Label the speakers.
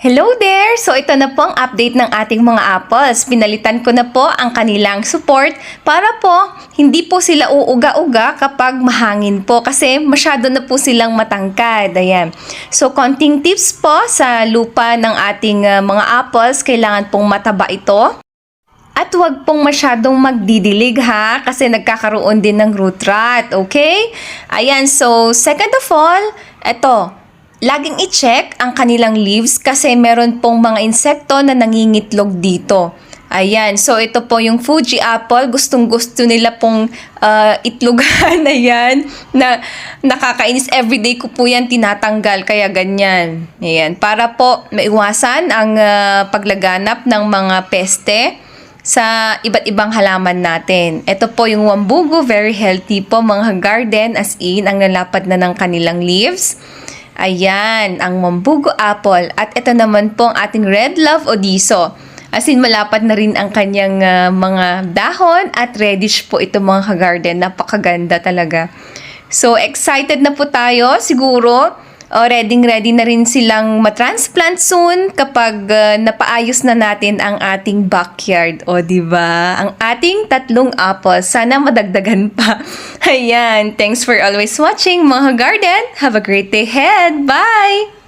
Speaker 1: Hello there! So ito na po ang update ng ating mga apples. Pinalitan ko na po ang kanilang support para po hindi po sila uuga-uga kapag mahangin po kasi masyado na po silang matangkad. Ayan. So konting tips po sa lupa ng ating uh, mga apples. Kailangan pong mataba ito. At huwag pong masyadong magdidilig ha kasi nagkakaroon din ng root rot, okay? Ayan, so second of all, eto, laging i-check ang kanilang leaves kasi meron pong mga insekto na nangingitlog dito. Ayan, so ito po yung Fuji apple, gustong gusto nila pong uh, itlogan na yan, na nakakainis everyday ko po yan tinatanggal, kaya ganyan. Ayan, para po maiwasan ang uh, paglaganap ng mga peste sa iba't ibang halaman natin. Ito po yung wambugo, very healthy po mga garden as in ang lalapad na ng kanilang leaves. Ayan, ang wambugo apple. At ito naman po ang ating red love odiso. As in, malapad na rin ang kanyang ah, mga dahon at reddish po ito mga garden. Napakaganda talaga. So, excited na po tayo siguro o ready ready na rin silang matransplant soon kapag uh, napaayos na natin ang ating backyard. O, di ba? Ang ating tatlong apples. Sana madagdagan pa. Ayan. Thanks for always watching, mga garden. Have a great day ahead. Bye!